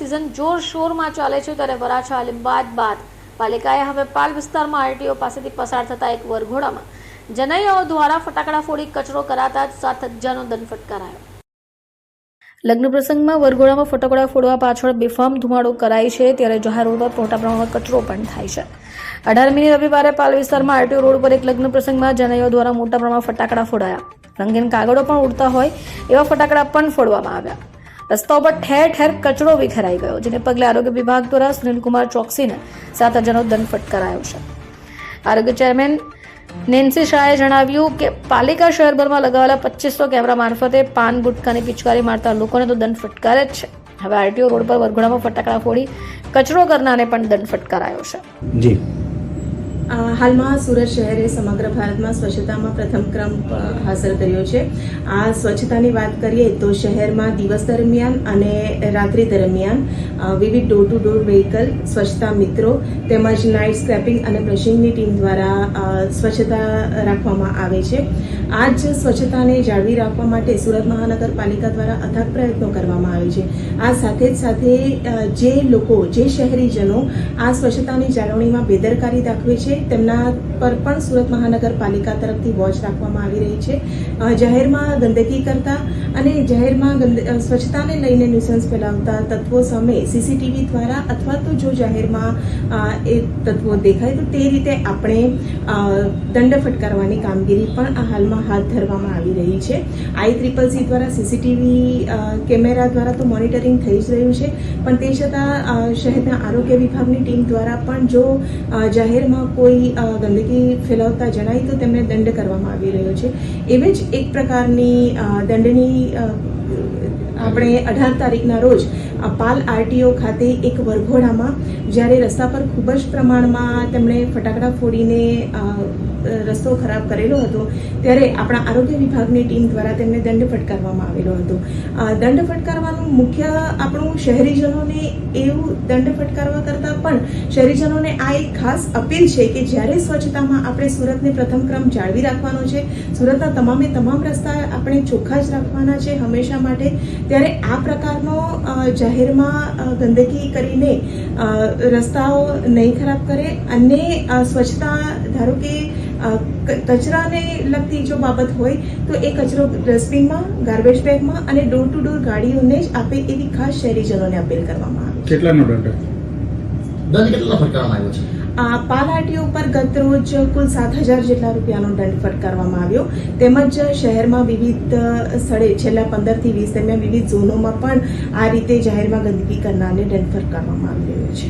Season જોરશોરમાં ચાલે છે ત્યારે વરાછા લીંબાદ બાદ પાલિકાએ હવે પાલ વિસ્તારમાં આરટીઓ પાસેથી પસાર થતા એક વરઘોડામાં જનૈયાઓ દ્વારા ફટાકડા ફોડી કચરો કરાતા સાત હજારનો દંડ ફટકારાયો. લગ્ન પ્રસંગમાં વરઘોડામાં ફટાકડા ફોડવા પાછળ બેફામ ધુમાડો કરાય છે ત્યારે જાહેર રોડ પર મોટા પ્રમાણમાં કચરો પણ થાય છે. અઢારમી રવિવારે પાલ વિસ્તારમાં આરટીઓ રોડ પર એક લગ્ન પ્રસંગમાં જનૈયો દ્વારા મોટા પ્રમાણમાં ફટાકડા ફોડાયા. રંગીન કાગળો પણ ઉડતા હોય એવા ફટાકડા પણ ફોડવામાં આવ્યા. રસ્તાઓ પર ઠેર ઠેર કચરો વિખેરાઈ ગયો, જેને પગલે આરોગ્ય વિભાગ દ્વારા સુનિલકુમાર ચોકસીને સાત હજારનો દંડ ફટકારાયો છે. આરોગ્ય ચેરમેન નેન્સી શાહે જણાવ્યું કે પાલિકા શહેરભરમાં લગાવેલા પચીસો કેમેરા મારફતે પાન ગુટકાની પિચકારી મારતા લોકોને તો દંડ ફટકારે જ છે. હવે આરટીઓ રોડ પર વરઘોડામાં ફટાકડા ફોડી કચરો કરનારને પણ દંડ ફટકારાયો છે. જી. હાલમાં સુરત શહેરે સમગ્ર ભારતમાં સ્વચ્છતામાં પ્રથમ ક્રમ હાંસલ કર્યો છે. આ સ્વચ્છતાની વાત કરીએ તો શહેરમાં દિવસ દરમિયાન અને રાત્રિ દરમિયાન વિવિધ ડોર ટુ ડોર વ્હીકલ સ્વચ્છતા મિત્રો તેમજ નાઇટ સ્ક્રેપિંગ અને બ્રશિંગની ટીમ દ્વારા સ્વચ્છતા રાખવામાં આવે છે. આ જ સ્વચ્છતાને જાળવી રાખવા માટે સુરત મહાનગરપાલિકા દ્વારા અથાગ પ્રયત્નો કરવામાં આવે છે. આ સાથે જ સાથે જે લોકો, જે શહેરીજનો આ સ્વચ્છતાની જાળવણીમાં બેદરકારી દાખવે છે તેમના પર પણ સુરત મહાનગરપાલિકા તરફથી વોચ રાખવામાં આવી રહી છે. જાહેરમાં ગંદકી કરતા અને જાહેરમાં સ્વચ્છતાને લઈને ન્યુસન્સ ફેલાવતા તત્વો સામે સીસીટીવી દ્વારા અથવા તો જો જાહેરમાં એ તત્વો દેખાય તો તે રીતે આપણે દંડ ફટકારવાની કામગીરી પણ હાલમાં હાથ ધરવામાં આવી રહી છે. આઈ ટ્રિપલ સી દ્વારા સીસીટીવી કેમેરા દ્વારા તો મોનિટરિંગ થઈ જ રહ્યું છે. પણ તે છતાં શહેરના આરોગ્ય વિભાગની ટીમ દ્વારા પણ જો જાહેરમાં કોઈ ગંદકી ફેલાવતા જણાય તો તેમને દંડ કરવામાં આવી રહ્યો છે. એવી જ એક પ્રકારની દંડની આપણે અઢાર તારીખના રોજ પાલ આરટીઓ ખાતે એક વરઘોડામાં જ્યારે રસ્તા પર ખૂબ જ પ્રમાણમાં તેમણે ફટાકડા ફોડીને રસ્તો ખરાબ કરેલો હતો, ત્યારે આપણા આરોગ્ય વિભાગની ટીમ દ્વારા તેમને દંડ ફટકારવામાં આવેલો હતો. દંડ ફટકારવાનું મુખ્ય આપણું શહેરીજનોને એવું દંડ ફટકારવા કરતાં પણ શહેરીજનોને આ એક ખાસ અપીલ છે કે જ્યારે સ્વચ્છતામાં આપણે સુરતને પ્રથમ ક્રમ જાળવી રાખવાનો છે, સુરતના તમામે તમામ રસ્તા આપણે ચોખ્ખા જ રાખવાના છે હંમેશા માટે, ત્યારે આ પ્રકારનો જાહેરમાં ગંદકી કરીને રસ્તાઓ નહીં ખરાબ કરે અને સ્વચ્છતા ધારો કે કચરાને લગતી જો બાબત હોય તો એ કચરો ડસ્ટબિનમાં ગાર્બેજ બેગમાં અને ડોર ટુ ડોર ગાડીઓને જ આપે એવી ખાસ શહેરીજનોને અપીલ કરવામાં આવે. છે કેટલાનો દંડ? દંડ કેટલો ફટકારવામાં આવ્યો છે? પાલાટીઓ પર ગત રોજ કુલ સાત હજાર જેટલા રૂપિયાનો દંડ ફટકારવામાં આવ્યો. તેમજ શહેરમાં વિવિધ સ્થળે છેલ્લા પંદરથી વીસ દરમિયાન વિવિધ ઝોનોમાં પણ આ રીતે જાહેરમાં ગંદકી કરનારને દંડ ફટકારવામાં આવી રહ્યો છે.